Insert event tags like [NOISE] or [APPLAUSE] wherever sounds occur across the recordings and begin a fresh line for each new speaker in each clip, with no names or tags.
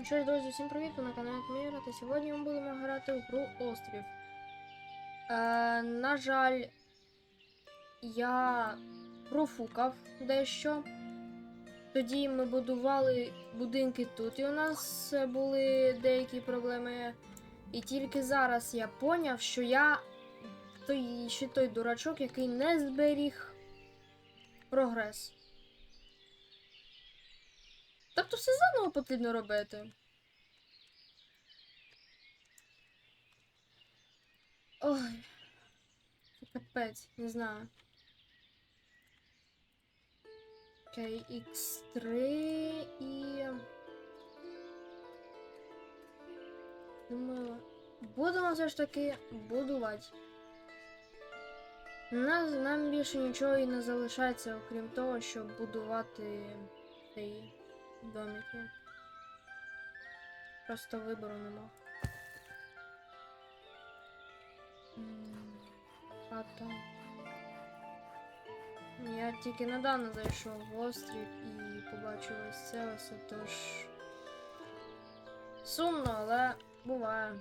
Ну що ж, друзі, всім привіт! Ви на каналі Міра, та сьогодні ми будемо грати в гру Острів. Е, на жаль, я профукав дещо. Тоді ми будували будинки тут, і у нас були деякі проблеми. І тільки зараз я поняв, що я той, ще той дурачок, який не зберіг прогрес. Тобто все заново потрібно робити. Ой. Капець, не знаю. Окей, X3 і. Думаю, будемо все ж таки будувати. Нас, нам більше нічого і не залишається, окрім того, щоб будувати цей домики. Просто вибору нема. Хата. Я тільки недавно зайшов в острів і побачив ось це ось, тож. Сумно, але буває.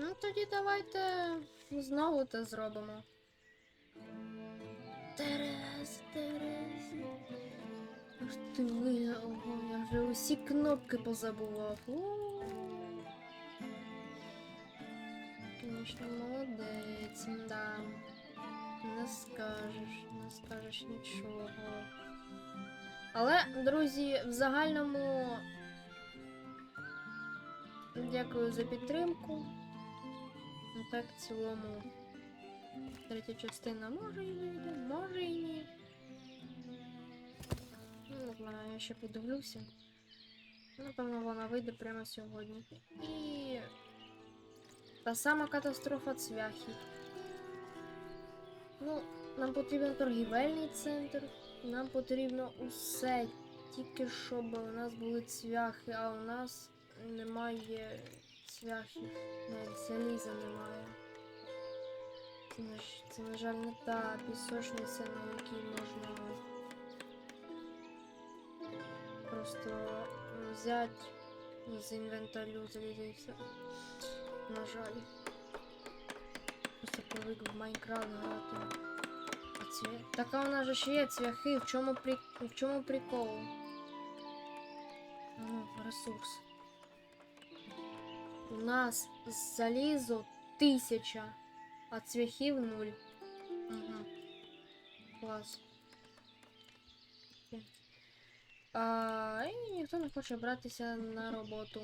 Ну тоді давайте знову це зробимо. Терез, Терез. Аж ти ви, ого, я вже усі кнопки позабував. Конечно, молодець, да. Не скажеш, не скажеш нічого. Але, друзі, в загальному дякую за підтримку. Ну так, в цілому, третя частина може і вийде, може і ні. Не я ще подивлюся. Напевно, вона вийде прямо сьогодні. І та сама катастрофа цвяхів. Ну, нам потрібен торгівельний центр, нам потрібно усе, тільки щоб у нас були цвяхи, а у нас немає цвяхів, навіть заліза немає. Це, це, на жаль, не та пісочниця, на якій можна просто взяти з інвентарю все. На жаль. Просто привик в Майнкрафт грати. Так а у нас же ще є цвяхи. В чому, при... в чому прикол? Ну, ресурс. У нас залізо тисяча, а цвяхів нуль. Ага. Клас. А, і ніхто не хоче братися на роботу.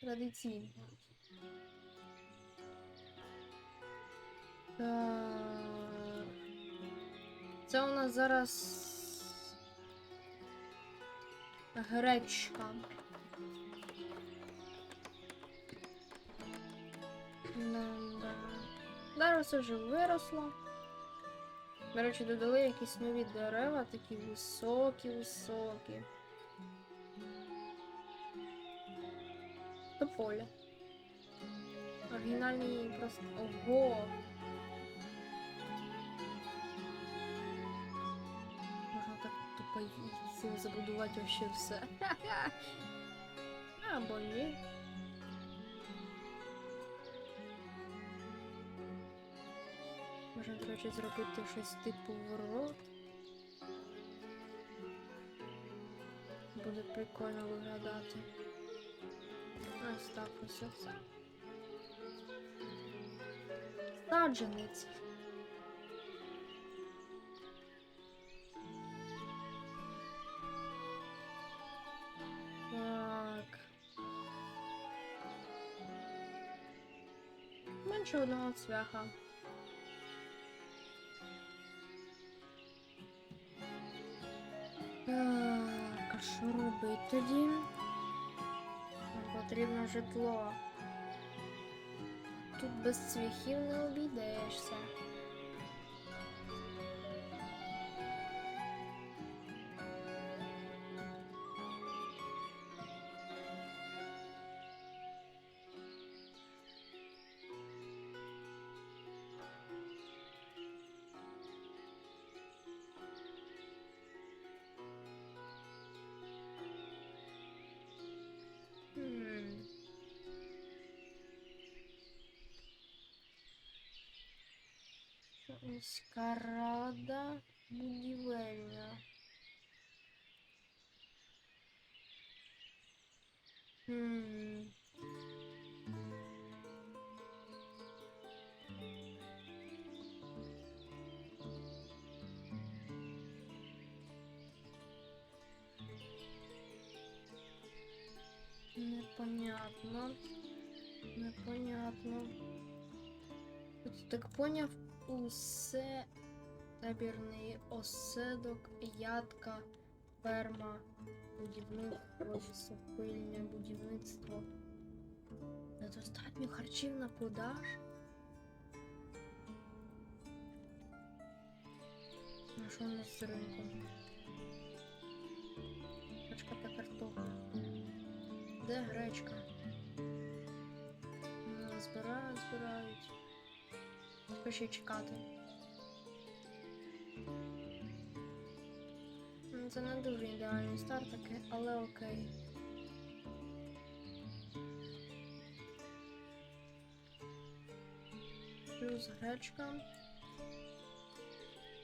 Традиційно. Так. Це у нас зараз гречка. Зараз вже виросло. До речі, додали якісь нові дерева, такі високі-високі. Тополя. Оригінальний просто. Ого! Можна так тупо забудувати вообще все. [LAUGHS] Або ні. Можна, до речі, зробити щось типу ворот. Буде прикольно виглядати. Ось так ось оце. Саджанець. Так. Менше одного цвяха. Робити тоді? Нам потрібно житло. Тут без цвяхів не обійдешся. Міська рада. Непонятно. Непонятно. Тут так поняв, усе табірний осадок, ядка, ферма, будівник, офіси, пильня, будівництво. Недостатньо харчів на продаж. А що у нас з ринком? Гречка та картопля. Де гречка? Збирають, збирають. Ще чекати. Ну, Це не дуже ідеальний старт таки, але окей. Плюс гречка.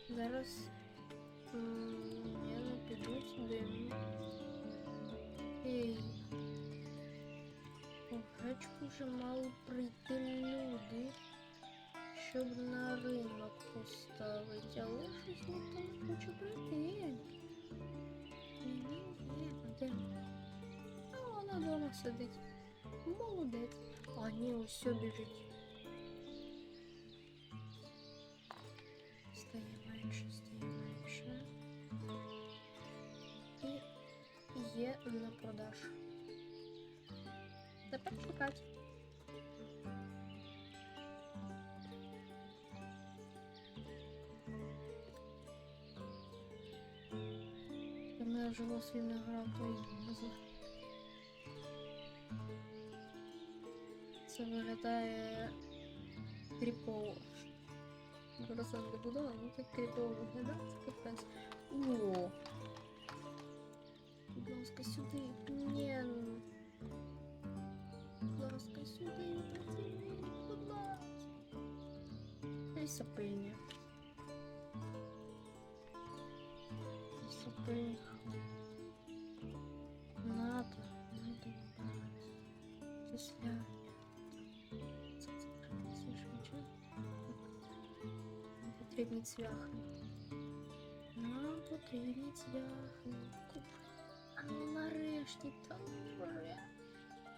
Зараз. Я не піду сюди. У гречку вже мали прийти люди, щоб на ринок поставити, але щось ніхто не хоче прийти. Ні, ні, а де? А вона вдома сидить. Молодець. А ні, ось все біжить. Стає менше, стає менше. І є на продаж. Тепер чекати. Давно я вже в свій не грав, то й не знаю. Це виглядає кріпово. Зараз я не буду, але так кріпово виглядає, це капець. О! Будь ласка, сюди. Ні. ну. Будь ласка, сюди, працівник, будь ласка. І сапильня. І. Надо, надо це швидше. Нам потрібні цвяхи. Нам потрібні цвяхи. А ну нарешті, та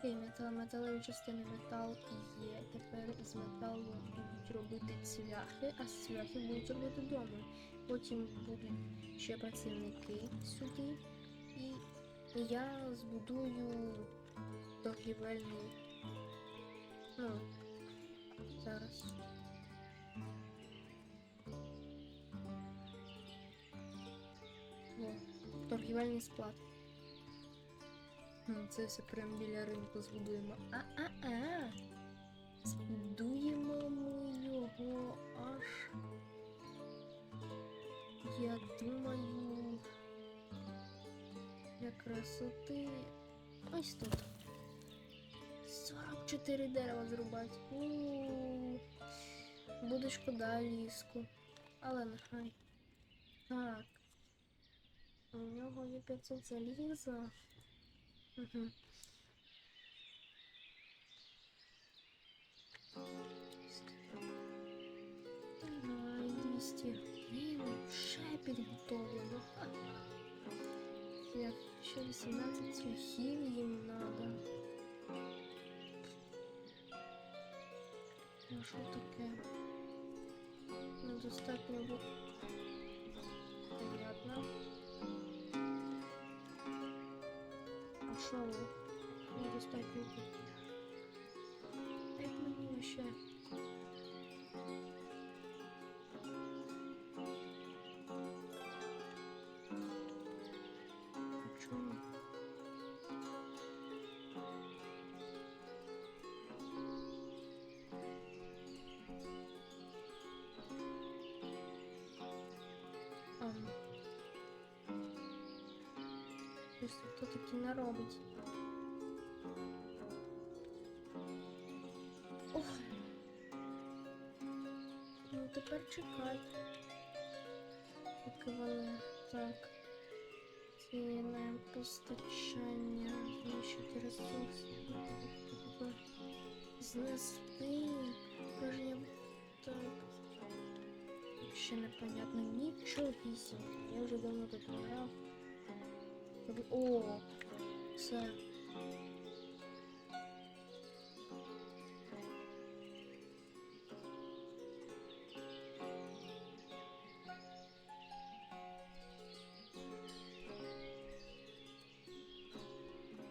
ну метал, металеві частини метал є. Тепер з металу будуть робити цвяхи, а з будуть робити доми. Потім будуть ще працівники сюди. І я збудую торгівельний. Ну, зараз. Торгівельний склад. Це все прямо біля ринку збудуємо. А-а-а! Збудуємо його аж. Я думаю. Для красоти. Ось тут. 44 дерева зрубати. У-у-у. Буде шкода ліску. Але нехай. Так. У нього є 500 заліза. Угу. Давай, 200. Блін, ще підготовлено. Ха. Як ще 18 цвяхів їм надо. Ну що таке? Недостатньо бу... Понятно. А що ви? Недостатньо бу... Як мені ще? Щось хто таки не робить. Ох. Ну тепер чекай. Поки вони так. Цінне постачання, знищити ресурси. Знести. Враження. Так. Ще непонятно нічого вісім. Я вже давно тут не грав. Тобі- О, все.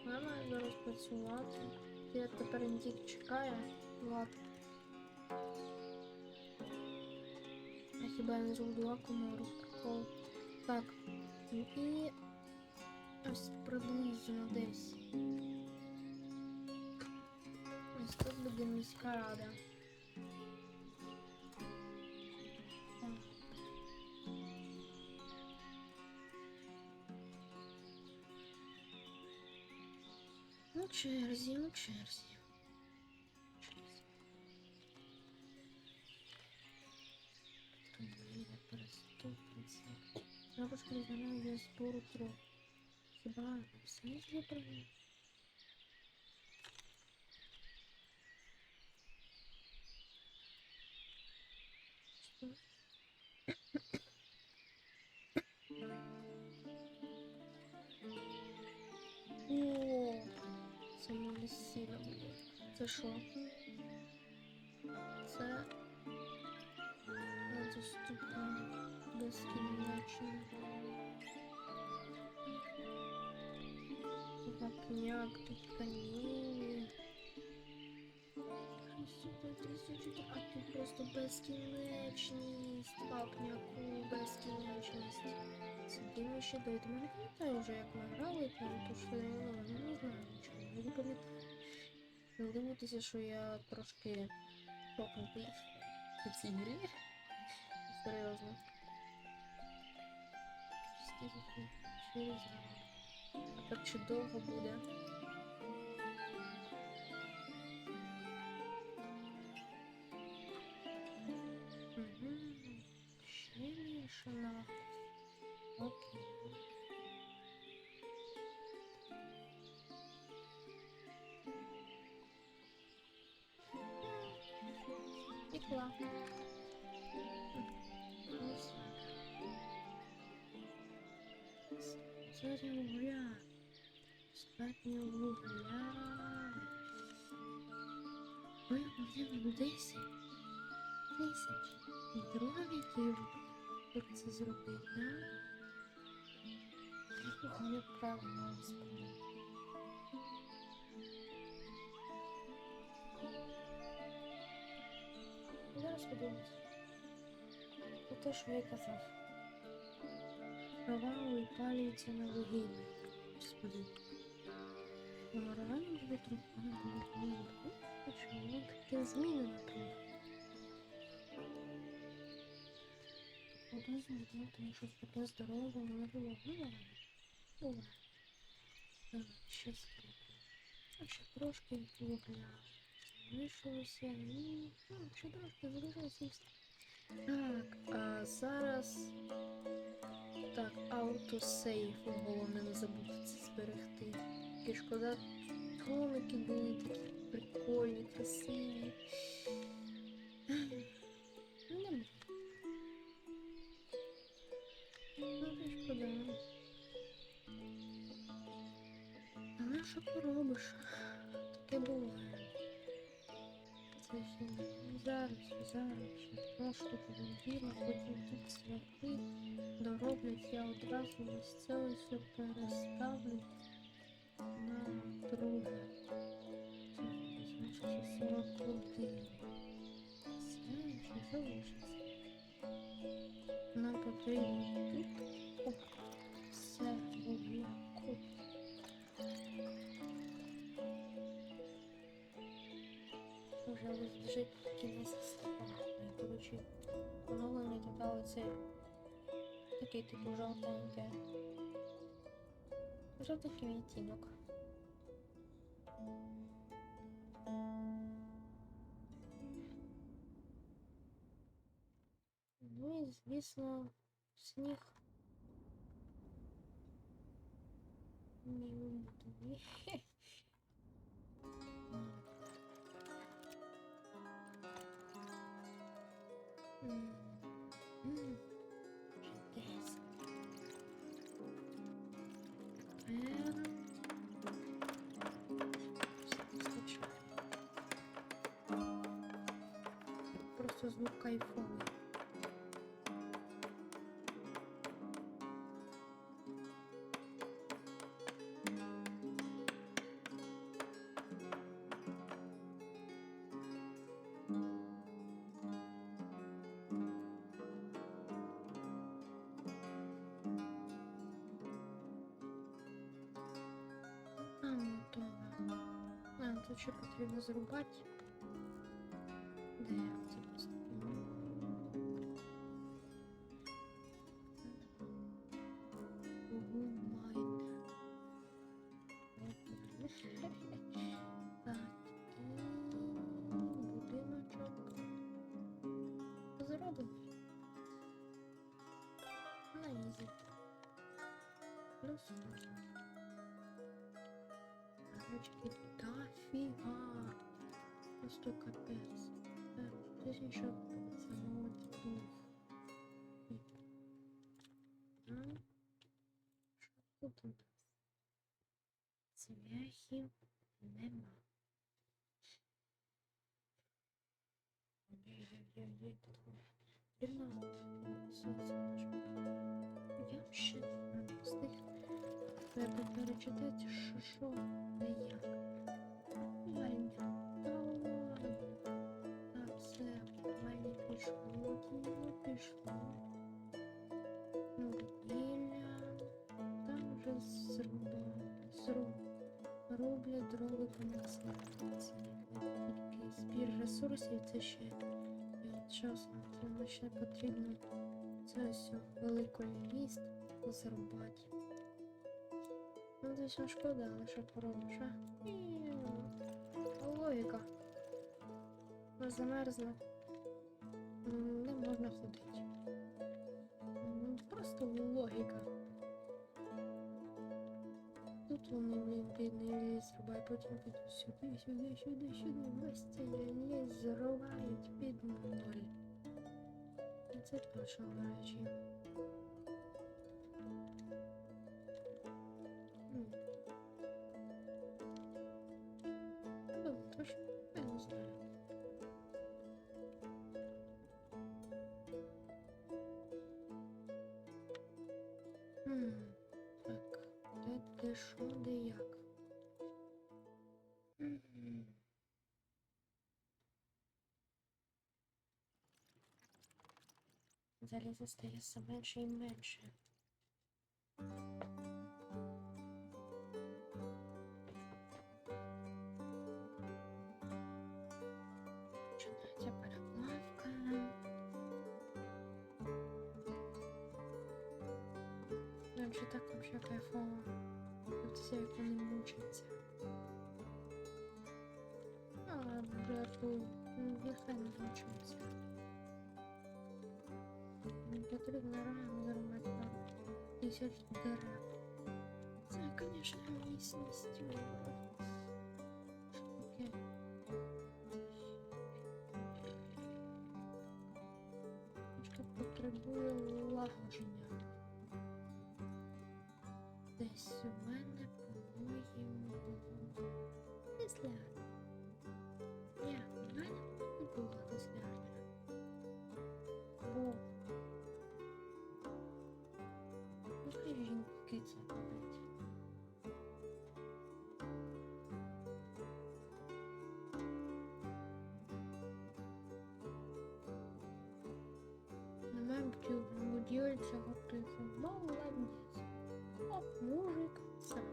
Я маю зараз працювати. Я тепер не тільки чекаю. Ладно. А хіба я не зробила комору? Прикол. Так. І ось приблизно десь. Ось тут буде міська рада. Так. Ну, черзі, ну, черзі. Хто їде переступниця? Бабушка розглядає для збору трьох. Хіба все не? Що? О, само весілля буде. Це що? Це Вапняк, тут. Тисячу, а тут просто безкінечність. Вапняку, безкінечність. Сюди ми ще дойдемо. Я не пам'ятаю вже, як ми грали то що ну, не знаю нічого. Не пам'ятаю. Не дивуйтеся, що я трошки покнутий в цій грі. Серйозно. А так чи довго буде? Угу. Ще мішана. Окей. Пекла. Сотня угля. Сотня угля. Ми будемо 10 тисяч дровіків, як це зробити, да? Якого неправильно розповідати. Зараз подивимось. Про те, що я казав. Права випалюються на вугіллі. Господи. Ну, трохи не буде вугілля. Чому таке зміни, наприклад? Одразу видно, тому що таке здорове воно було. Ну, ладно. Ще скільки. А ще трошки вугля. Залишилося, ну, ну, ще трошки залишилося. і все. Так, а зараз. Так, автосейф, головне не забути це зберегти. І шкода, комики були такі прикольні, красиві. Не. Ну, шкода. Але що поробиш? Таке буває. Не зараз, зараз, ще трошки поводіла, потім тут святи дороблять, я одразу ось переставлю на друге. Це значить 41. Все, ще залишиться. Нам потрібно Коротше, оновлення додали цей такий типу жовтенький. Жовтенький відтінок. І, звісно, сніг. Ні, ні. Просто звук кайфовий. А, ну то. А, тут ще потрібно зрубати. Короче, дофига. Просто капец. Э, Здесь еще пацанов дух. А? Що тут у нас? Цвяхів нема. Я ще не встиг. Перечитати, що що та як. Лайн. Та ладно. Так, все, Ваня пішло, діло пішло. Вугілля. Там вже зрубали. Зруб. Роблять дрова комерції. Тільки збір ресурсів це ще часно. Тому ще потрібно це все великий міст зрубати. Ну, звісно, шкода, але що поробиш, а? Ні, Логіка. Не можна ходити. Просто логіка. Тут вони, блін, бідний ліс зрубають, потім підуть сюди, сюди, сюди, сюди. Весь цей ліс зривають під ноль. І це точно вражі. Залізо стає все менше і менше. Кайфово. Дивитися, як вони мучаться. А ладно, жертву. Ну, Нехай не мучаються. Не потрібно реально зробити там тисяч дерев. Це, звісно, міцність. Що таке? Будівель цього типу. Молодець. О, мужик сразу.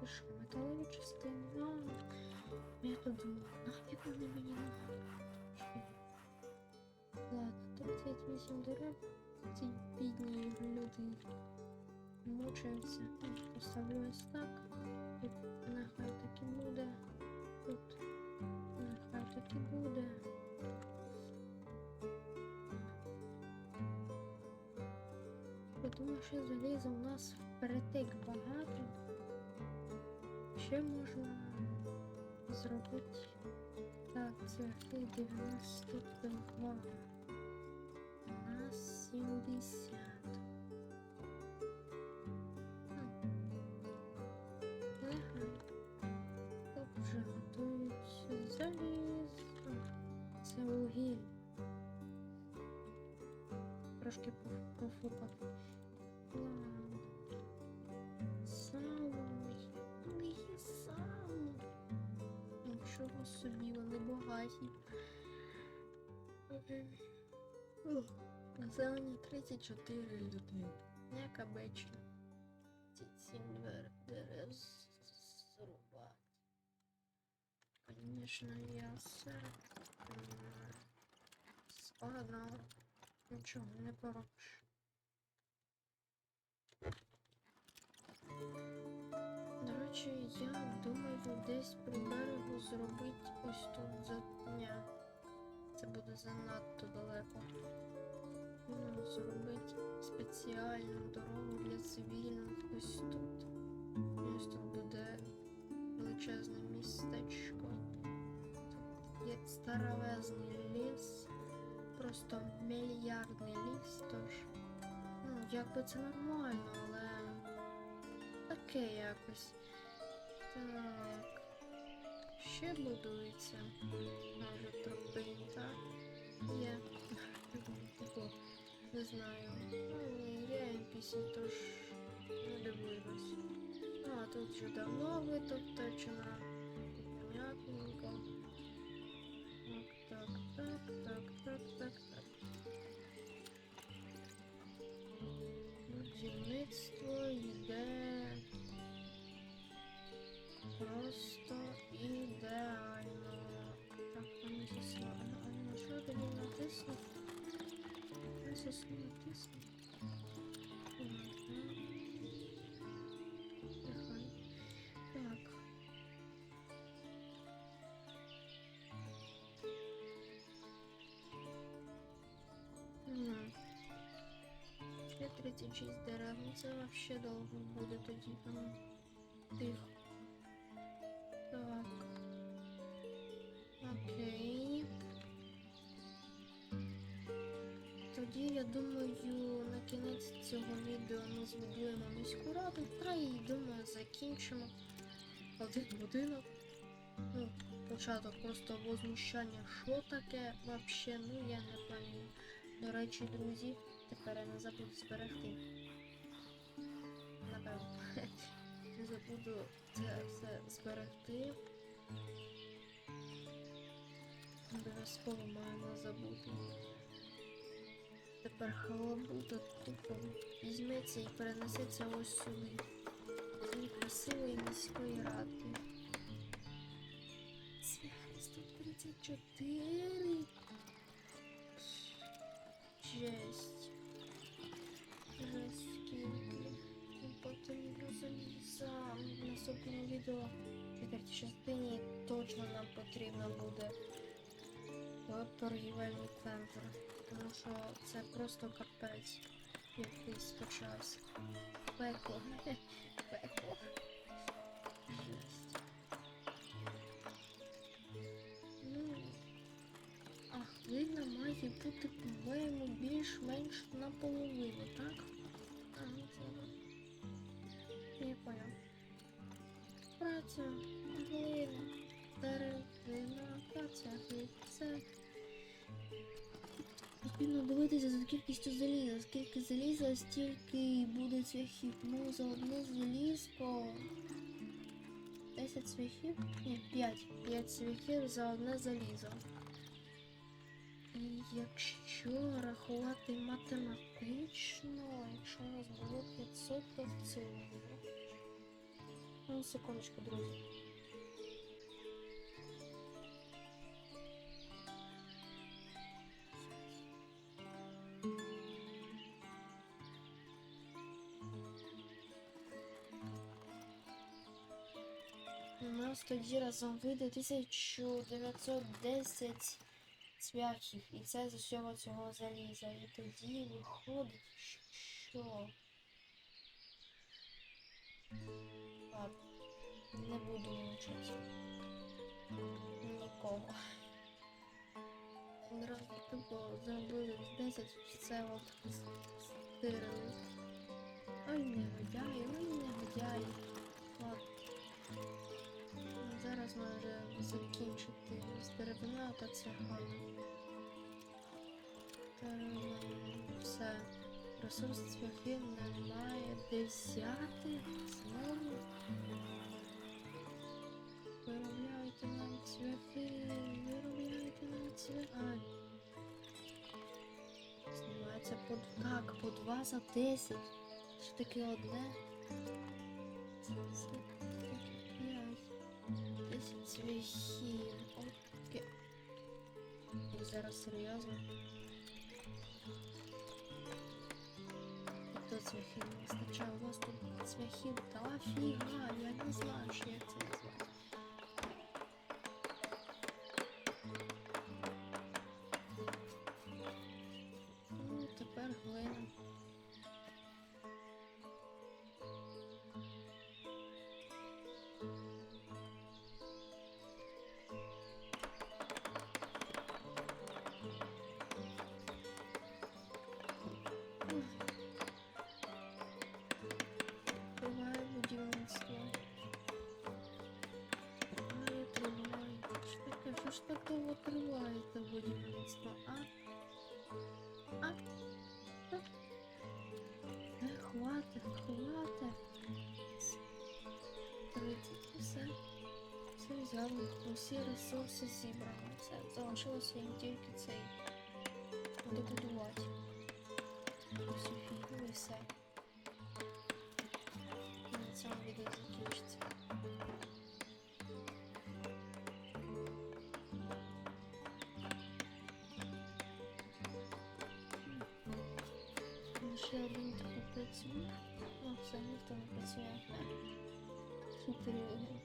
Це що, металеві частини? А, я тут думала, нафіг вони мені надо? Ладно, 38 дерев. Ці бідні люди мучаємося. Ну, Поставлю ось так. Тут нехай так і буде. Тут нехай так і буде. Думаю, що заліза у нас вперетик багато. Ще можна зробити. Так, цвяхи 92. У нас 70. Ух, Населення 34 людей. Як обично. Ці сім дерев зрубати. Конечно, я все складно. Нічого не поробиш. Речі, я думаю десь при берегу зробити ось тут затня. Це буде занадто далеко. Ну, зробити спеціальну дорогу для цивільних ось тут. Ось тут буде величезне містечко. Тут є старовезний ліс, просто мільярдний ліс, тож. Ну, якби це нормально, але таке якось. Так. Ще будується. Може тропинка. Є. Типу, не знаю. Ну, є NPC, тож не дивуємось. Ну, а тут вже давно витоптачена. Понятненько. Так, так, так, так, так, так, так. Будівництво просто ідеально. Так, пані сосна, а на що тобі натиснув? На сосну натиснув. Ладно. Нехай. Так. Мгм. Ще 36 дерев, ну це вообще довго буде тоді. А ну, Тихо. Тоді я думаю, на кінець цього відео ми збудуємо міську раду та і думаю закінчимо один будинок. Ну, початок просто возмущання, що таке вообще, ну я не пам'ятаю. До речі, друзі, тепер я не забуду зберегти. Напевно. [LAUGHS] Не забуду це все зберегти. Обов'язково не забути. Тепер халабуда тупо візьметься і перенесеться ось сюди. Цієї красивої міської ради. Цвяхи 134. Жесть. Жесть потрібно заліза. В наступному відео четвертій частині точно нам потрібно буде е, торгівельний центр. Тому що це просто капець якийсь почався. Пекло. [LAUGHS] Пекло. Жесть. Ну, а хвилина має бути, по-моєму, більш-менш наполовину, так? А, це. Я понял. Праця, глина, деревина, праця, глина, все. Потрібно дивитися за кількістю заліза. Скільки заліза, стільки буде цвяхів. Ну, за одне залізко. 10 цвяхів? Ні, 5. 5 цвяхів за одне залізо. І якщо рахувати математично, якщо у нас було 500, то в цілому. Ну, секундочку, друзі. Нас тоді разом вийде 1910 цвяхів. І це з усього цього заліза. І тоді виходить, що. Ладно, не буду мучити. Нікого. Одразу тупо зробили 10 все от стирили. Ой, негодяї, ой, негодяї. Ладно. Зараз може закінчити з та цехами. Та ну, все. Ресурс цвяхи немає. Де взяти? Знову. Виробляйте нам цвяхи, виробляйте нам цвяхи. Знімається по так, по 2 за 10. Що таке одне? Це це таке 5. 10 цвяхів. Окей. І зараз серйозно. Тут не вистачає? У вас тут цвяхів та фіга, я не знаю, що я це Що ж так довго триває це будівництво, а? А? А? Е, хватить, хватить. 30, все. Все взяли, усі ресурси зібрані. Все, залишилося їм тільки цей добудувати. Всю фігню і все. На цьому відео закінчиться. Ну, Ще один типу працює. Ну, все, ніхто не працює. Хитрюги.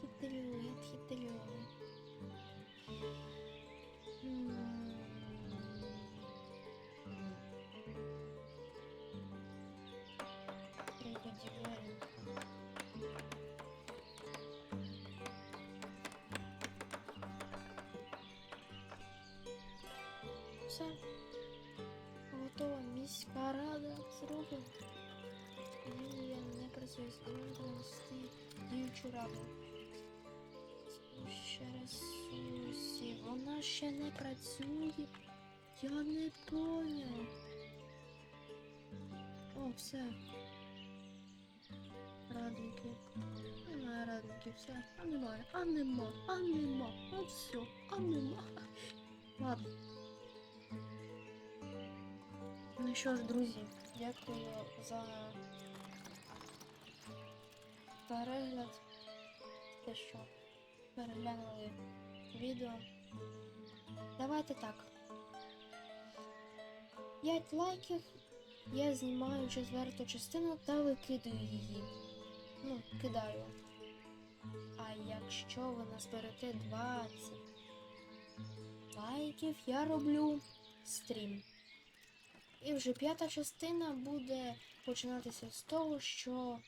Хитрюги, хитрюги. М. Треба рада зроблена. Не працює з стоїть діючу раду. Ще ресурсів. Вона ще не працює. Я не поняв. О, все. Радники. Немає радників, все. А немає, а нема, а нема, а все, а нема. Ладно. Ну що ж, друзі, дякую за перегляд. Те, що переглянули відео. Давайте так. 5 лайків. Я знімаю четверту частину та викидаю її. Ну, кидаю. А якщо ви назберете 20 лайків, я роблю стрім. І вже п'ята частина буде починатися з того, що.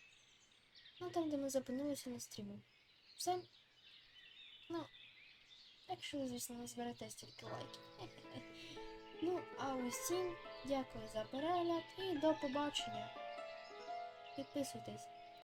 Ну, там, де ми зупинилися на стрімі. Все. Ну, якщо, ви, звісно, не зберете стільки лайків. [LAUGHS] Ну, а усім дякую за перегляд і до побачення. Підписуйтесь.